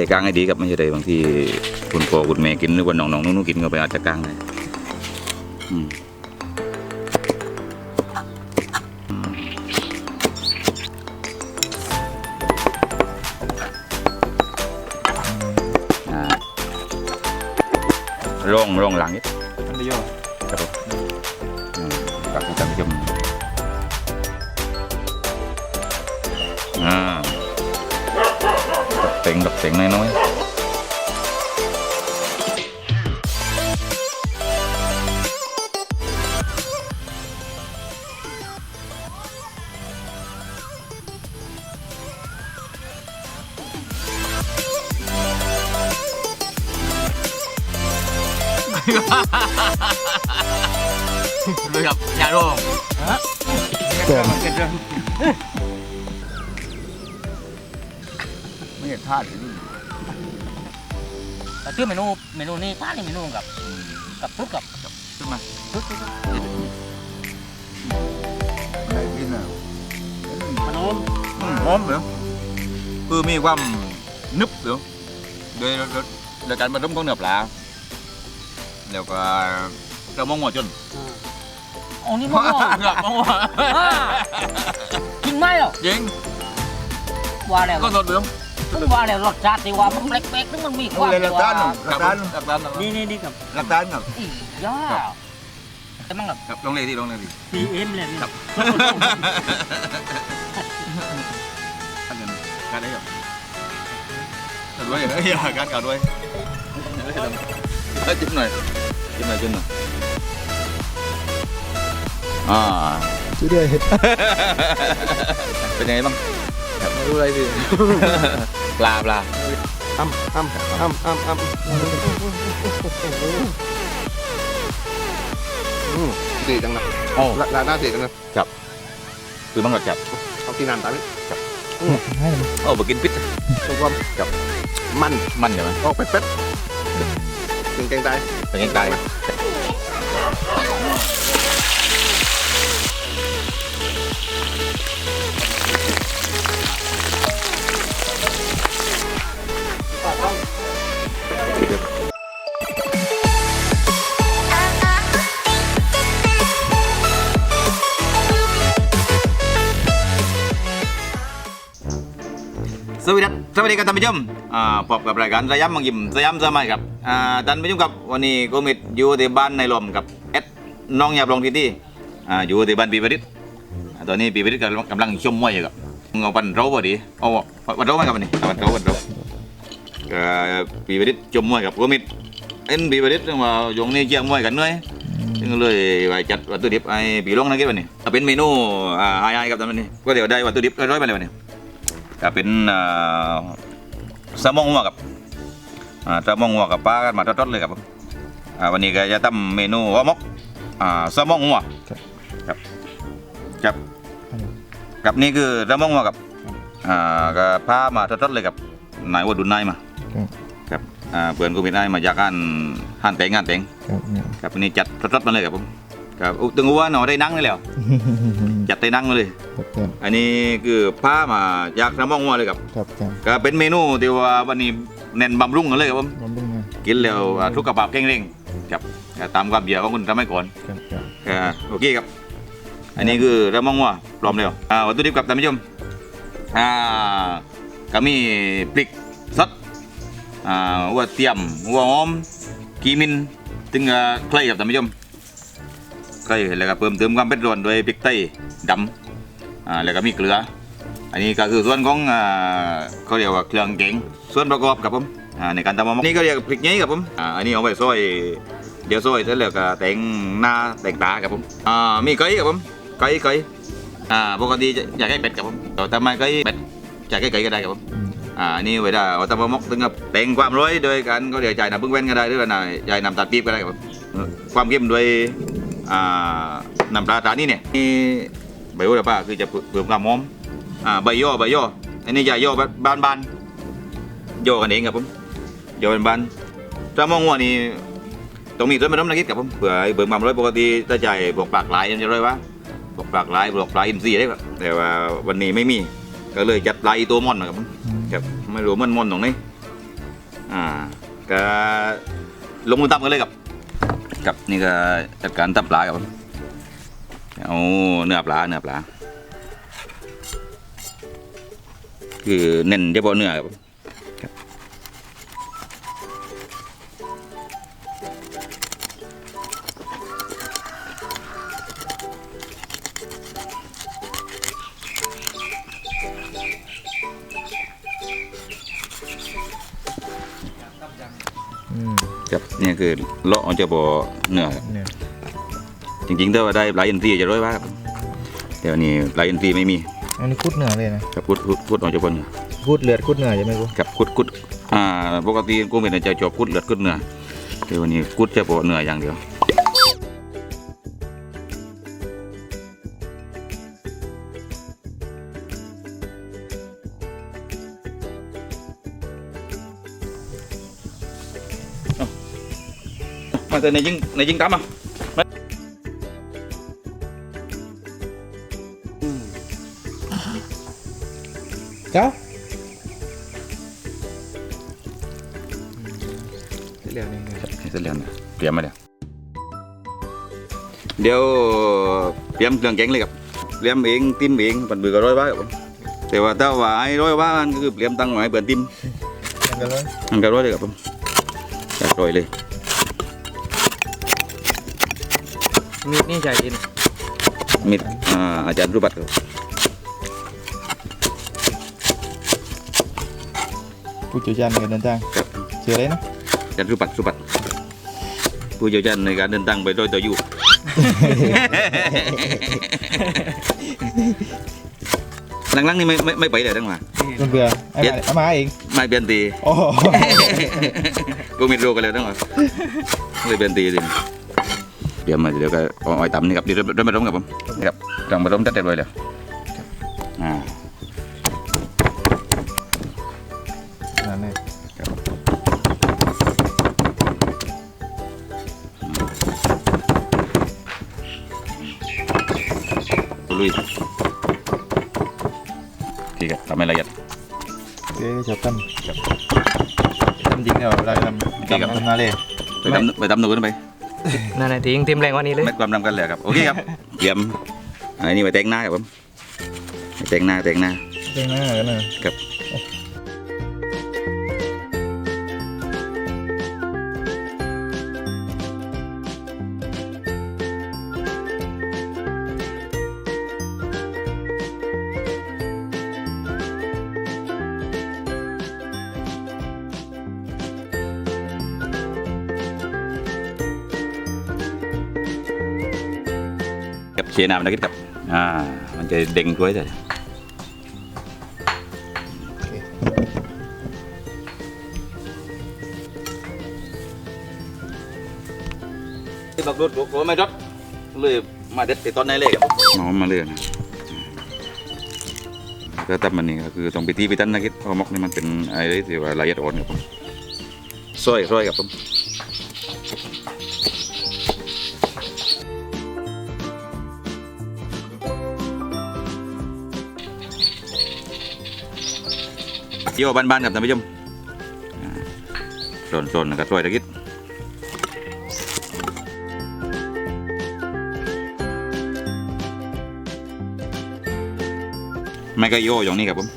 เละกลางให้ดีครับไม่ใช่เลยบางทีคุณพ่อคุณแม่กินหรือว่าน้องๆนุ่นๆกินก็ไปอาจจะกลางเลยอืมอืมอ่าร่องร่องหลังนิดท่านประโยชน์ครับผมอืมฝากคุณท่านผู้ชม ตกเต็งตกเต็งน้าตินท่แต่ชื่อเมนูเมนูนี้ท่านี่เมนูกับกับปึ๊กกับขึ้นมาปึ๊กปึ๊กไหนกินอะขนมหอมเหรอคือมีความนึบเหรอโดยโดยโดยการผสมของเนื้อปลาแล้วก็เรามองหัวจนอ๋อนี่มะม่วงครับมองหัวอ่ากินไหมเหรอยิงว่าแล้วก็สดเหรอ มันว่าแล้วรสชาติที่ว่ามันเล็กๆนึงมันมีความเลยหลักฐานว่าหลักฐานหลักฐานนี่นี่นี่กับ หลักฐานครับอีย่าแต่มันกับครับลองเลยที่ลองเลยที่พีเอ็มเลยนี่อันนั้นการได้เหรอการด้วยเหรออย่าการการด้วยจิ้มหน่อยจิ้มหน่อยจิ้มหน่อยอ่าช่วยด้วยเป็นยังไงบ้างครับไม่รู้อะไรสิป ลาปลาอ้ำอ้ำอ้ำอ้ำอ้ำอืมดีจังนะโอ้ร้านหน้าดีจังนะคือมันก็จับเอากินน้ำตาลนี่โอ้ไปกินพิษตรงความกับมันมันใช่ไหมออกเป็ดเป็ดๆถึงแกงไตเป็นยังไง วัสดีครับสวัสดีครับท่านผู้ชมอ่าพบกับรายการสยามมังยิมสยามสมัยครับอ่าท่านผู้ชมครับวันนี้โกมิดอยู่ที่บ้านในลมกับเอ็ดน้องหยาบลงที่ที่อ่าอยู่ที่บ้านปีประดิษฐ์อ่าตอนนี้ปีประดิษฐ์กำลังกำลังชมมวยอยู่ครับเอาวันเราพอดีเอาวันเราไหมครับวันนี้เอาวันเราวันเราเอ่อปีประดิษฐ์ชมมวยกับโกมิดเอ็นปีประดิษฐ์มาอยู่นี่เชียงมวยกันเนื่อยจึงเลยไปจัดวัตถุดิบไอ้ปีลงนะคิดวันนี้เอาเป็นเมนูอ่าไฮๆครับตอนนี้ก็เดี๋ยวได้วัตถุดิบร้อยไปเลยวันนี้ ก็เป็นอ่าแซลมอนหัวกับอ่าแซลมอนหัวกับปลากันมาทอดๆเลยครับผมอ่าวันนี้ก็จะทำเมนูห่อหมกอ่าแซลมอนหัวครับครับกับนี่คือแซลมอนหัวกับอ่าก็พามาทอดๆเลยกับนายวัดดุนนายมาครับอ่าเพื่อนกูเป็นนายมาจากงานห้านแต่งงานแต่งครับวันนี้จัดทอดๆมาเลยครับผม ครับอุ๊ยตึงว่าหนอได้นั่งเลยแล้วจัดได้นั่งมาเลย ครับแกงอันนี้คือผ้ามาจากน้ำมองหัวเลยครับครับแกงก็เป็นเมนูที่ว่าวันนี้เน้นบำรุงกันเลยครับผมบำรุงนะกินแล้วอ่าทุกกระปาพแข็งแรงครับก็ตามความเบียร์ของคุณทำให้ก่อน ครับแกงก็โอเคครับ อันนี้คือน้ำมองหัวพร้อมแล้วอ่าวัตถุดิบกับท่านผู้ชมอ่าก็มีพริกสดอ่าหัวเทียมหัวหอมกีมินถึงกับใครครับท่านผู้ชม ใครแล้วก็เพิ่มเติมความเผ็ดร้อนด้วยพริกไทยดำอ่าแล้วก็มีเกลือ อันนี้ก็คือส่วนของอ่าเขาเรียกว่าเครื่องแกงส่วนประกอบครับผมอ่าในการทำมะม่วงนี่ก็เรียกพริกงี้ครับผมอ่าอันนี้เอาไปซอยเดี๋ยวซอยเสร็จแล้วก็แต่งหน้าแต่งตาครับผมอ่ามีไก่ครับผมไก่ไก่อ่าปกติจะอยากให้เป็ดครับผมแต่ทำไมไก่เป็ดอยากให้ไก่ก็ได้ครับผมอ่านนี่เวลาเอาตำมะม่วงถึงกับแต่งความร้อยโดยการก็เดี๋ยวจ่ายน้ำพึ่งแว่นก็ได้หรือว่าน่ะจ่ายน้ำตาลปี๊บก็ได้ครับผมความเข้มด้วย น้ำปลาตานี่เนี่ยมีใบโหระพาคือจะเพิ่มความหอมอ่าใบย่อใบย่ออันนี้ย่าย่อแบบบ้านๆย่อกันเองครับผมย่อเป็นบานถ้ามองว่านี่ต้องมีต้นมะม่วงนักิดครับผมเผื่อเบิ่งความร้อยปกติถ้าใจบวกปากหลายมันจะร้อยวะบวกปากหลายบวกปลายอินทรีย์ได้ครับแต่ว่าวันนี้ไม่มีก็เลยจัดปลายตัวม่อนนะครับผมครับไม่รู้มันม่อนตรงไหนอ่าก็ลงมือตำกันเลยกับ กับนี่ก็จัดการตำปลากับเอาเนื้อปลาเนื้อปลาคือเน้นเฉพาะเนื้อครับ นี่คือเลาะเอาเฉพาะเนื้อครับเนี่ยจริงๆถ้าว่าได้ปลาอินทรีจะร้อยว่าครับแต่วันนี้ปลาอินทรีไม่มีอันนี้คุดเหนือเลยนะครับคุดคุดคุดเอาเฉพาะเนื้อคุดเลือดคุดเหนือใช่ไหมกูกับกุดกุดอ่าปกติกูเป็นจะจอบกุดเลือดกุดเนื้อแต่วันนี้กุดเฉพาะเนื้ออย่างเดียว นี่เสร็จแล้วนะเตรียมมาเดี๋ยวเดี๋ยวเตรียมเครื่องแกงเลยครับเตรียมเองติ้มเองปันเบือก็ร้อยบ้าครับผมแต่ว่าถ้าว่าไอ้ร้อยบ้ามันก็คือเตรียมตังค์ไว้เปิดติ้มกันเลยมันก็ร้อยเลยครับผมจัดร้อยเลย มีดนี่ใช่จริงมิดอ่าอาจารย์รุบัตครับผู้เชี่ยวชาญในการเดินทางครับเชื่ออะไรนะ อาจารย์รุบัตรุบัตผู้เชี่ยวชาญในการเดินทางไปโดอยตัวอยู่ หลังๆนี่ไม่ไม่ไม่ไปเลยทั้งมามันเบื่อไอ้เย็ด มาไอ้มาเองไม่เปลี่ยนตี โอ้โหกูมีโรคกันแล้วทั้งหมดเลยเปลี่ยนตีสิ เดี๋ยวมาเดี๋ยวก็เอาอ้อยตำนี่ครับเดี๋ยวเริ่มมาต้มกับผมนี่ครับกำลังมาต้มตัดเรียบร้อยแล้วอ่านั่นเลยลุยทีครับทำให้ละเอียดเจ๊ชอบทำทำจริงเหรอเราทำจริงครับทำมาเลยไปตำไปตำหนูกันไป นั่นแหละทิ้งทีมแรงกว่านี้เลยเม็ดความดำกันเลยครับ โอเคครับ เยี่ยมอันนี้ไปแต่งหน้าครับผมไปแต่งหน้าแต่งหน้าเจ๊งหน้ากันเลยครับ น้ำนะครับครับอ่ามันจะเด้งด้วยแต่ที่บักรถรถไม่รถเลยมาเด็ดไปตอนไหนเลยครับอ๋อมาเลยนะก็ตับมันนี่ก็คือต้องไปตีไปตันนะครับเพราะมอกนี่มันเป็นอะไรที่ว่าละเอียดอ่อนครับผมซอยซอยครับผม เที่ยวบ้านๆกับท่านผู้ชมอ่าโซนๆนะครับช่วยตะกิดไม่ก็โยอย่างนี้ครับผม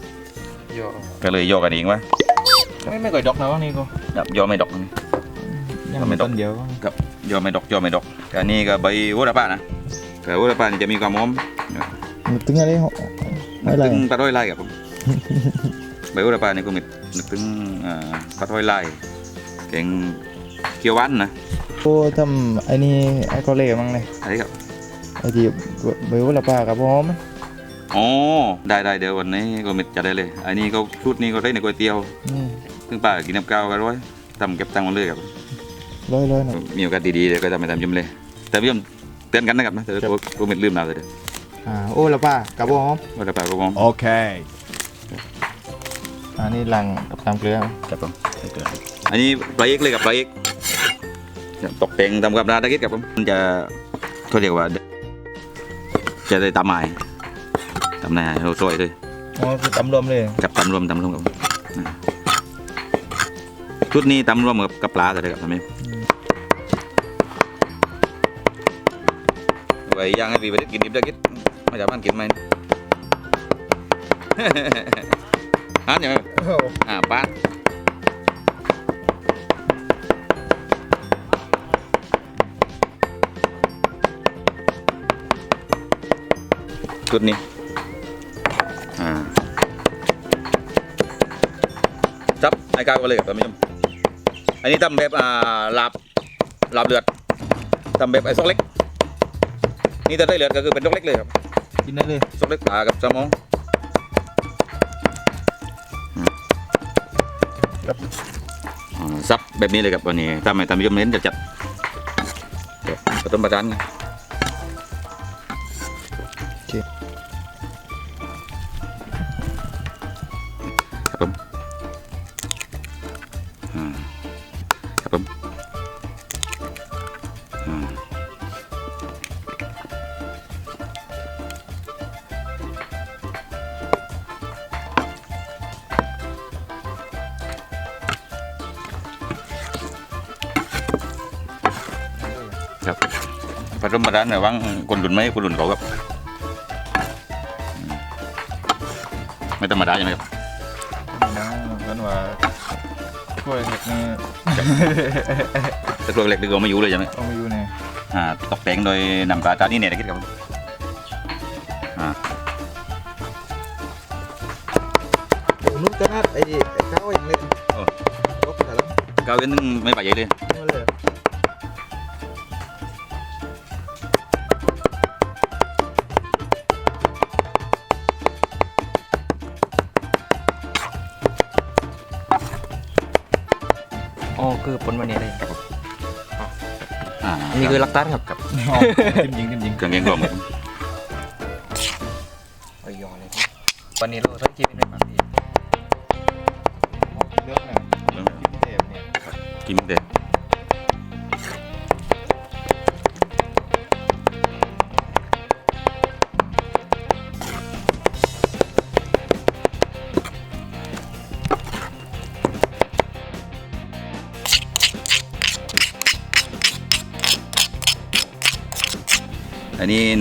โยก็เลยโย่กันเองวะไม่ไม่ก่อยดอกนะวะนี่กูครับโย่ไม่ดอกนี่ยังไม่ดอกเดียวครับโย่ไม่ดอกโย่ไม่ดอกแต่อันนี้ก็ใบโหระพานะแต่โหระพานี่จะมีความหอมนึกถึงอะไรเหรอนึอะกไรถึงปลาร้อยลายครับผม ใบโหระพานี่ก็มีนึกถึงอ่าปลาร้อยลายแกงเขียวหวานนะกูทำไอ้นี่ไอ้ก็เล่มั้งเลยอะไรครับไอ้ที่ใบวุ้นละปลากับพร้อมอ๋อได้ได้เดี๋ยววันนี้ก็มิดจะได้เลยอันนี้ก็ชุดนี้ก็ได้ในก๋วยเตี๋ยวอืมซึ่งป้ากินน้ำกาวกันร้อยทำเก็บตังค์มาเลยครับร้อยร้อยหน่อยมีโอกาสดีๆเดี๋ยวก็ทำไปทำยมเลย แต่พี่ยมเตือนกันนะครับนะแต่ก็ก็มิดลืมเราเลยเดี๋ยวอ่าโอ้ละปลากับพร้อมว่าแต่ป้าก็มอง Okay. อันนี้ลังกับตามเกลือครับผมอันนี้ปลาเอกเลยกับปลาเอกตกแต่งทำกับราตะกิดครับผมมันจะเขาเรียกว่า จะได้ตามไม้ตามนายเราซอยเลยอ๋อคือตำรวมเลยกับตำรวมตำรวมครับผมชุดนี้ตำรวมกับกับปลาอะไรครับทำไมไว้ย่างให้พี่ไปกินดิบได้กินไม่จะบ้านกินไหม ฮะอย่างไรอ่าป้าชุดนี้ อ่า จับไอ้กาวก็เลยครับท่านผู้ชมอันนี้ทำแบบอ่าลาบลาบเลือดทำแบบไอ้ซอกเล็ก นี่จะได้เลือดก็คือเป็นซอกเล็กเลยครับ กินได้เลยซอกเล็กปลากับสมอง ซับแบบนี้เลยครับวันนี้ทำไม่ทำยมเน้นจะจัดกระต้มประจันไงครับผมอ่าครับผม ผสมประสานระหว่างคนรุ่นใหม่คนรุ่นเก่าครับอืมไม่ธรรมดาใช่ไหมครับนะกันว่าถ้วยเล็กนี่แต่ตัวเล็กดีกว่าไม่อยู่เลยใช่ไหมต้องมาอยู่เนี่ยอ่าตกแต่งโดยนำปลาตานี่เนี่ยนะครับอ่านุ่มกระดาษไอ้ไอ้ข้าวอย่างเล็กก็กระดาษก้าวเว้นนึงไม่ไปใหญ่เลย คือปนวันนี้เลยอ่านี่คือลักตันครับครับทิมยิงทิมยิงเครื่องเลี้ยงรวมครับโอ้ยยอเลยวันนี้เราต้องกินเป็นแบบนี้เลือกนะเทปเนี่ยกินเด็ด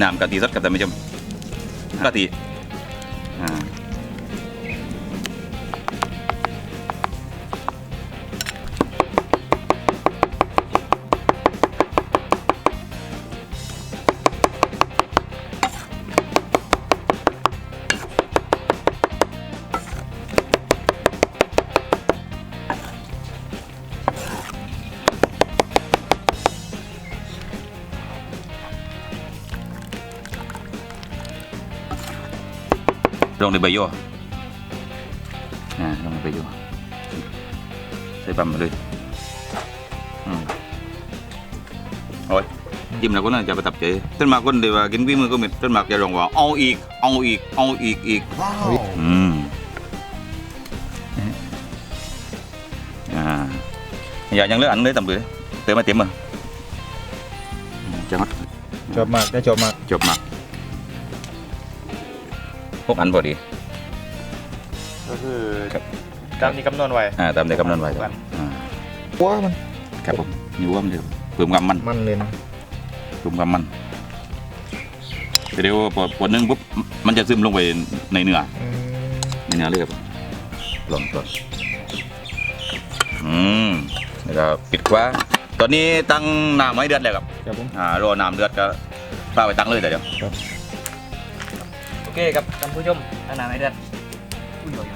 นนี้ำกะทิสดครับท่านผู้ชมกะทิอ่า ลงในใบโย่อ่าลงในใบโย่ใส่ปั๊มมาเลยอืมโอ้ยยิ้มแล้วก็น่าจะประทับใจต้นมากคนเดียว หลืออันเลยตำเลยเติมมาเต็มมาอืมจังหวัดจบมากได้จบมากจบมากพวกอันพอดี ก็คือครับ ตามที่กำหนดไว้ อ่าตามในกำหนดไว้ควัรับนอ่าว้ามันครับผมนี่ว่ามันจะเพิ่มความมันมันเลยนะเพิ่มความมันแต่เดี๋ยวพอพอนึ่งปุ๊บมันจะซึมลงไปในเนื้ออืมในเนื้อเลยครับลองก่อนอืมแล้วก็ปิดคว้าตอนนี้ตั้งน้ำไว้เดือดเลยครับ ครับผม อ่ารอน้ำเดือดก็พาไปตั้งเลยเดี๋ยวโอ เคครับท่านผู้ชมอาหารไม่เดือดอุ้ยยอย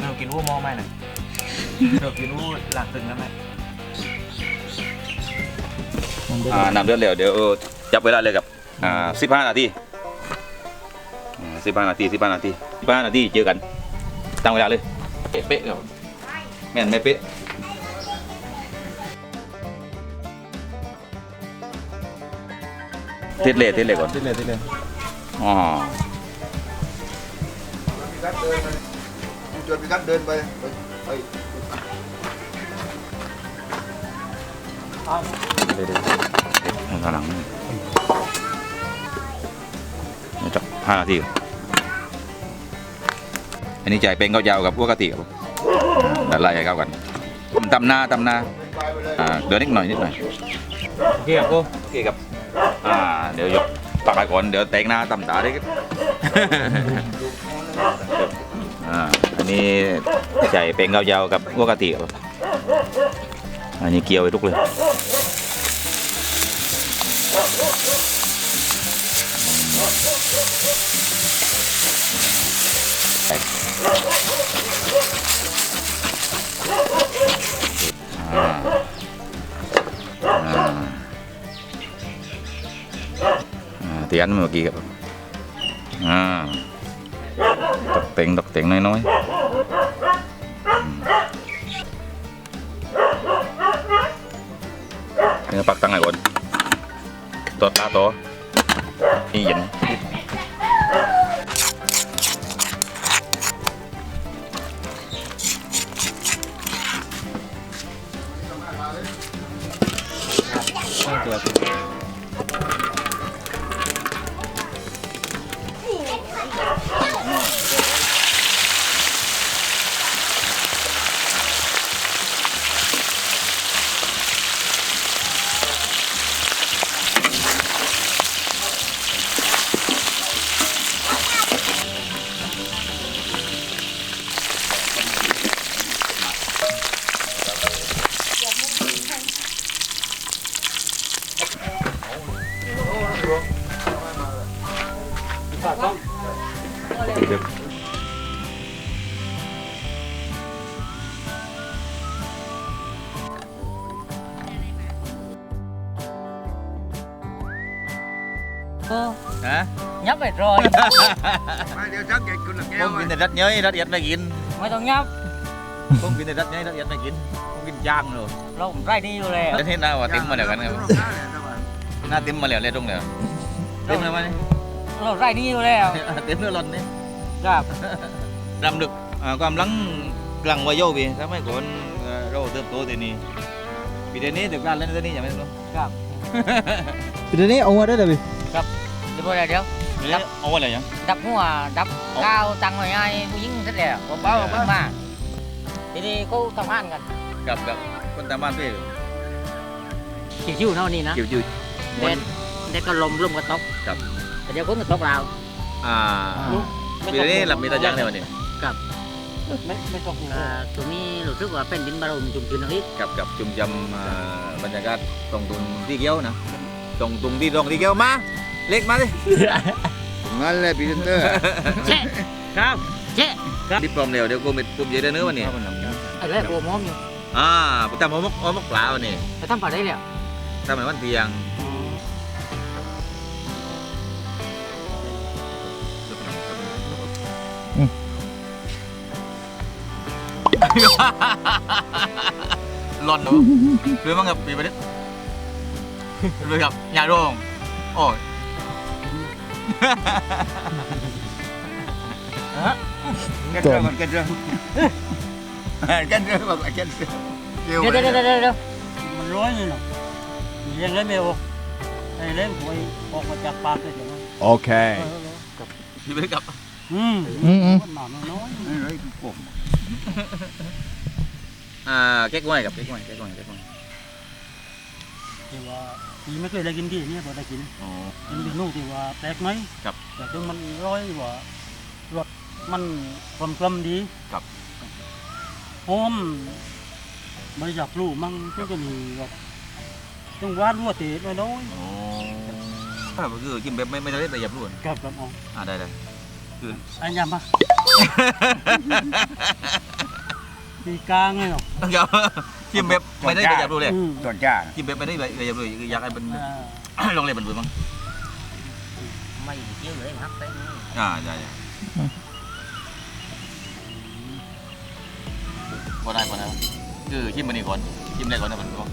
เรากินวู้มอไหมนะเรากินวู้หลังตึงแล้วไหมมันได้อ่าน้ำเดือดแล้วเดี๋ยวจับเวลาเลยครับอ่าสิบห้านาทีสิบห้านาทีสิบห้านาทีสิบห้านาทีเจอกันตั้งเวลาเลยเป๊ะๆครับแม่นไม่เป๊ะเทสเลยเทสเลยก่อนติดเลยติดเลย อ๋อชวนพี่กัดเดินไปไปไปเดี๋ยวๆข้างหลังนี่จับห้านาทีก่อนอันนี้จ่ายเป็นข้าวยาวกับพวกกะทิครับผมอ่าไล่ให้เข้ากันตำหน้าตำหน้าเดี๋ยวนิดหน่อยนิดหน่อยโอเคครับกูโอเคครับ อ่า เดี๋ยวยก ปากไปก่อนเดี๋ยวแต่งหน้าตำตาได้ อ่าอันนี้ใส่เป็นเกายาวกับวัวกะทิครับอันนี้เกี่ยวไปทุกเลยอ่า เตียนเมื่อกี้ครับอ่าตกเต่งตกเต่งน้อยๆอืมเนี่ยปักตั้งไอ้ก่อนตัวตาโตนี่เย็น องยับผมกินแต่รัดเย้ยรัดเอียดไม่กินผมกินย่างเลยเราผมไร่นี่อยู่แล้วแล้วที่หน้าว่าติ้มมาแล้วกันครับหน้าติ้มมาแล้วเลยตรงเดียวติ้มแล้วมั้ยเราไร่นี่อยู่แล้วติ้มเนื้อร้อนนี่ครับรำลึกอ่าความหลังกลางวัยโยพี่ถ้าไม่ก่อนเอ่อเราเติบโตที่นี่ปีเดือนนี้ถึงการเล่นที่นี่อย่าไม่รู้ครับเดี๋ยวนี้เอามาได้เลยพี่เดี๋ยวเดี๋ยวปีนี้เอาอะไรยัง ดับหัวดับก้าวตังหน่อยไอ้ผู้หญิงเสร็จแล้วเบาๆขึ้นมาทีนี้เขาทำงานกันกับกับคนตามบ้านพี่ชิวๆเท่านี้นะจิ๋วจิ๋วเด็ดเด็ดก็ลมลมก็ตกครับ แต่เดี๋ยวคนก็ตกเราอ่าปีเดือนนี้หลับมีตาจังในวันนี้ไม่ไม่ตกอ่าตรงนี้รู้สึกว่าเป็นดินบารมจุ่มจุนอีกกับกับจุ่มจำอ่าบรรยากาศตรงตุงที่เกี้ยวนะตรงตุงที่ตรงที่เกี้ยวมา เล็กมาสิงั้นเลยพรีเซนเตอร์เจ๊ครับเจ๊ดิบปลอมเร็วเดี๋ยวกูมีกูจะได้เนื้อวันนี้ไอ้แรกโอ้มอมอยู่อ่าผมทำหมกหมกปลาวันนี้แต่ทำปลาได้แล้วทำในวันเที่ยงหล่อนเนอะหรือมั้งครับปีประเด็นหรือครับอย่าโรงโอ้ย กันเรื่องกันเรื่องกันเรื่องบอกกันเรื่องเดี๋ยวเดี๋ยวเดี๋ยวเดี๋ยวเดี๋ยวมันร้อยเลยเนาะเลี้ยงเลยไม่ออกไอ้เลี้ยงหวยออกมาจากปากเลยเดี๋ยวนะโอเคปีประเด็นกับอืมอืมอืมมันหนาน้อยเฮ้ยผม อ่าเก๊กไว้กับเก๊กไว้เก๊กไว้เก๊กไว้ที่ว่าพี่ไม่เคยได้กินที่นี่พอได้กินอ๋อ กินที่นู่นที่ว่าแปลกไหมครับ แต่ถึงมันร้อยว่ารสมันกลมกลมๆดีครับ หอมไม่อยากรู้มั่งก็จะมีแบบต้องวาดรั่วเตะน้อยอ๋อถ้าก็คือกินแบบไม่ไม่ได้แต่หยับล้วนๆกับกับเอ๋ออ่าได้ได้คือไอ้ยำปะ ตีกลางเลยเนาะครับกินแบบไม่ได้แต่หยับล้วนเลยอืมต้นจ้ากินแบบไม่ได้แต่หยับล้วนคืออยากให้มันอ่าลองเลยมันดูมั้งไม่เกี่ยวเลยครับอ่าใช่ใช่พอได้พอได้คือชิมมันนี่ก่อนชิมได้ก่อนนะมันก็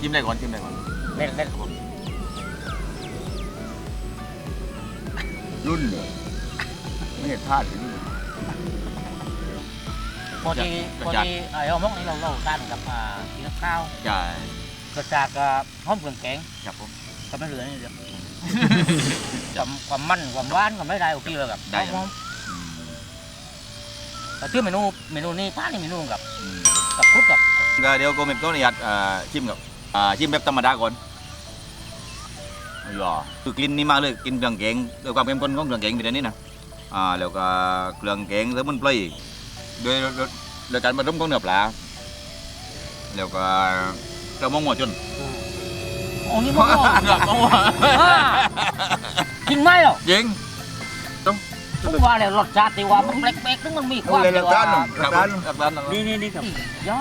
ชิมได้ก่อนชิมได้ก่อนเล่นเล่นรุ่นเลยไม่เห็นพลาดเลยรุ่น พอดีพอดีไอ้เอามกนี่เราเราทานกับอ่ากินกับข้าวใช่กระจากกับหอมเครื่องแกงครับผมก็ไม่เหลือนี่เดียวความความมันความหวานก็ไม่ได้โอเคเลยครับได้หอมอืมแต่ชื่อเมนูเมนูนี้ป้านี่เมนูกับกับพุทธกับก็เดี๋ยวโกเมดก็อนุญาตอ่าชิมกับอ่าชิมแบบธรรมดาก่อนอย่าคือกลิ่นนี่มาเลยกลินเครื่องแกงด้วยความเข้มข้นของเครื่องแกงเป็นอันนี้นะอ่าแล้วก็เครื่องแกงสมุนไพรด้วย ด้วยด้วยการผสมของเนื้อปลาแล้วก็เรามองหัวจนโอ้นี่มันเนื้อมองหัวกินไหมหรอยิงต้องว่าแล้วรสชาติที่ว่ามันแปลกๆนึงมันมีความเลยละกันครับกันครับครับนี่นี่นี่ครับย่า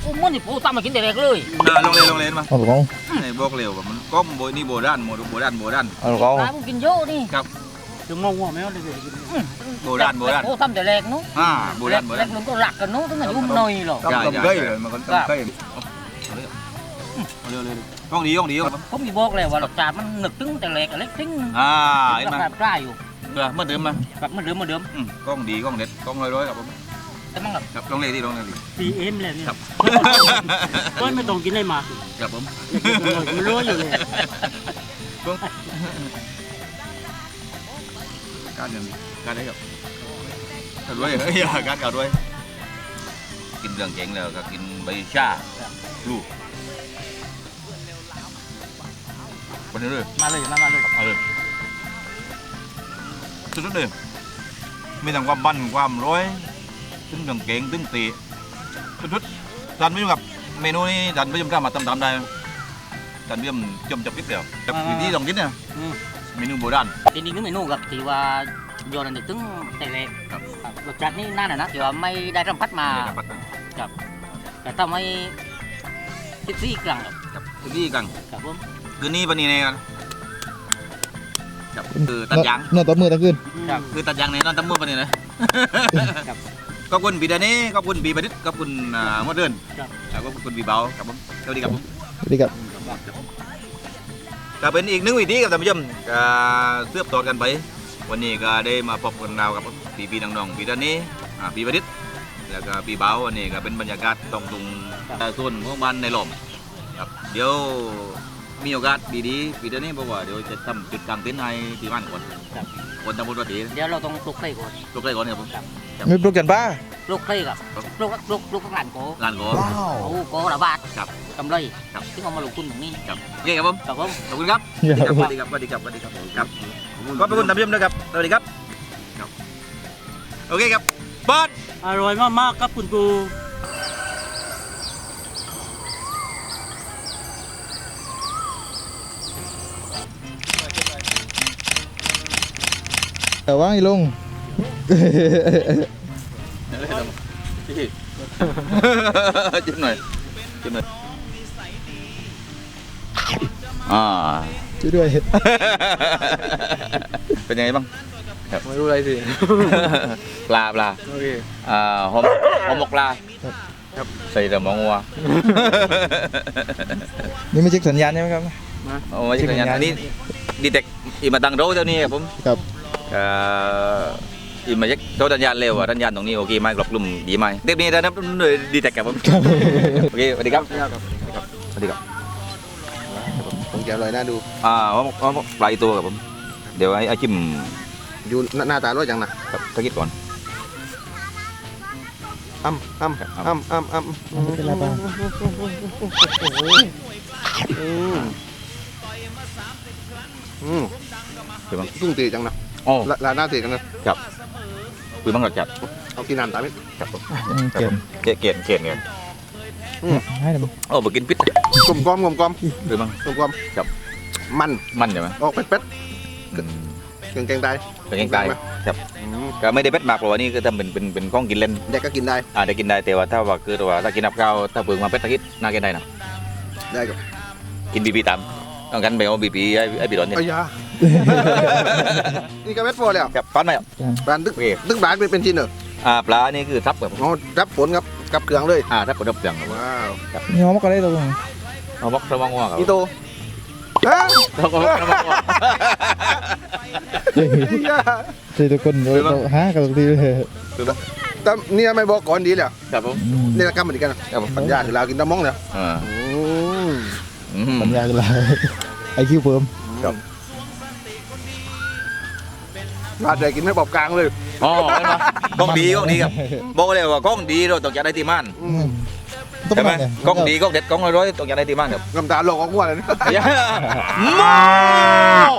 โอ้มันนี่ปูตามมากินแต่แรกเลยเออลงเลยลงเลยมาเอาลูกเอาในบอกเร็วว่ามันก้มโบนี่โบราณโบโบราณโบราณเอาลูกเอาตายมันกินเยอะนี่จะงงว่าแม่ว่าเลยเดี๋ยวกินโบราณโบ ราณปูตามแต่แรกนู้อ่าโบราณโบแรราณกมันก็หลักกันนู้ตั้งแต่ยุ่มหน่อยหรอกต้มต้มเกยเลยมันก็ต้มเกยเร็วเร็วห้องดีห้องดีห้องผมมีบอกเลยว่ารสชาติมันหนึกตึ้งแต่แรกกับเล็กตึ้ง อ่าราเห็นไหมคาปลาอยู่เออเมื่อเดิมมาแบบมันเดิมมันเดิมอืมกล้องดีกล้องเด็ดกล้องร้อยร้อยครับผมแต่มันแบบครับลองเลยที่ลองเลยดิปีเอ็มเลยเนี่ยครับก็ไม่ต้องกินได้มากครับผมมันรู้อยู่เลย การเงินการได้ครับการด้วยเฮ้ยการการด้วย กินเรื่องเก่งแล้วก็กินใบชาลูกวันนี้เลยมาเลยมามาเลยเอาเลยสุดๆเลยมีทั้งความมันความร้อยถึงเรื่องเก่งถึงตีสุดๆท่านผู้ชมครับเมนูนี้ท่านผู้ชมสามารถทำตามได้ท่านผู้ชมจมจับกิ๊บเดียวจับวิธีลองกินเนี่ย เมนูโบราณทีนี้นึกเมนูกับที่ว่าโยนอันหนึกตึ้งแต่แรกครับครับรสชาตินี่น่าหน่อยนะที่ว่าไม่ได้สัมผัสมาไม่ได้ครับแต่ถ้าไม่คิดซี่กลางหรอกครับวิธีกันครับผมคืนนี้วันนี้เนี่ยครับคือตัดยางเนื้อตัวมือตะขึ้นครับคือตัดยางในนอนตั้มมือวันนี้นะครับขอบคุณปีดานี้ขอบคุณปีประดิษฐ์ขอบคุณอ่ามดเดินครับแล้วก็ขอบคุณปีเบาครับผมสวัสดีครับผมสวัสดีครับ ก็เป็นอีกหนึ่งวิธีครับท่านผู้ชมก็เสืบต่อกันไป วันนี้ก็ได้มาพบกันเรากับปีปีน้องๆปีด้านนี้อ่าปีประดิษฐ์แล้วก็ปีเบาวันนี้ก็เป็นบรรยากาศตรงตรงส่วนของบ้านในหล่อมครับเดี๋ยวมีโอกาสดีๆปีด้านนี้บอกว่าเดี๋ยวจะทำจุดกลางเต็นท์ให้ที่บ้านก่อนครับคนตำบลวัดตีเดี๋ยวเราต้องปลุกไข่ก่อนลูกไร่ก่อนครับผมไม่ปลุกกันป้าป ลุกไข่กับปลุกปลุกปลุกข้างหลังโกงานก่อนโอ้โกระบาดครับกำไรครับที่เอามาลงทุนตรงนี้ครับโอเคครับผมครับผมขอบคุณครับอย่าสวัสดีครับสวัสดีครับสวัสดีครับครับขอบคุณท่านผู้ชมด้วยครับสวัสดีครับครับโอเคครับบอสอร่อยมากๆครับคุณครูแต่ว่าไอ้ลง จิ้มหน่อยจิ้มหน่อยอ่า ช่วยด้วย เป็นยังไงบ้าง ไม่รู้อะไรสิ ปลาปลาโอเค อ่าหอมหอมหมกปลาครับ ใส่แต่หมองวัวนี่ไม่เช็คสัญญาณใช่ไหมครับ โอ้ยอย่างนี้ดีเทคอีมาตังโรเท่านี้ครับผมครับ เอ่อ อีมาเช็คโทษสัญญาณเร็วอะสัญญาณตรงนี้โอเคไหมกรอบกลุ่มดีไหมเด็กนี้ได้นับด้วยดีเทคครับผมโอเคสวัสดีครับสวัสดีครับผมจะอร่อยน่าดูอ่าหอมหอมหมกปลาอีกตัวครับผมเดี๋ยวให้อาชิมอยู่หน้าตาอร่อยจังนะครับตะกี้ก่อนอ้ำอ้ำอ้ำอ้ำอ้ำไม่เป็นไรป้าอืมอืมคือบ้างตุ้งตีจังนะอ๋อละลาหน้าตีกันนะคือบ้างรสจัดเอากินน้ำตามนิดครับผมอืมเก่งเกลียดเกลียดเกลียดเนี่ยให้เลยโอ้บกินพิษกลมกลมกลมกลมคือบ้างกลมกลมครับมันมันใช่ไหมออกเป็ดเป็ดอืมเก่งเก่งตายเป็นแกงตายไหมครับอืมก็ไม่ได้เป็ดมากเพราะว่านี่คือทำเป็นเป็นเป็นของกินเล่นเด็กก็กินได้อ่าได้กินได้แต่ว่าถ้าว่าคือว่าถ้ากินกับข้าวถ้าเปลืองมาเป็ดตะกี้น่ากินได้นะได้กับกินบีบีตามต้องกันไปเอาบีบีไอ้ไอ้บีดอนเนี่ยไอ้ยา นี่ก็เม็ดโฟแล้วครับฟันไหมครับบานตึกโอเคตึกบานเป็นเป็นชิ้นเหรออ่าปลานี่คือทับแบบอ๋อรับผลครับกับเครื่องเลยอ่าทับกระดับเสียงครับว้าวนี่หอมก็ได้ตรงเอาบอกระวังว่าครับอีโตฮะระวังระวังว่าใช่ทุกคนโดยเราหากันทุกทีเลยแต่เนี่ยไม่บอกก่อนดีเลยครับผมอืมนี่ละกรรมเหมือนกันนะครับผมปัญญาคือเรากินตะมองเนี่ยอ่าอืมอืมสัญญากันละไอคิวเพิ่มครับ ลาดใจกินไม่บอกกลางเลย อ๋อเห็นไหมกล้องดีกล้องดีครับบอกเลยว่ากล้องดีเราต้องอยากได้ตีมันต้องใช่ไหมมาเนี่ยกล้องดีกล้องเด็ดกล้องร้อยๆต้องอยากได้ตีมันครับน้ำตาหลอกออกหัวเลยอย่าโม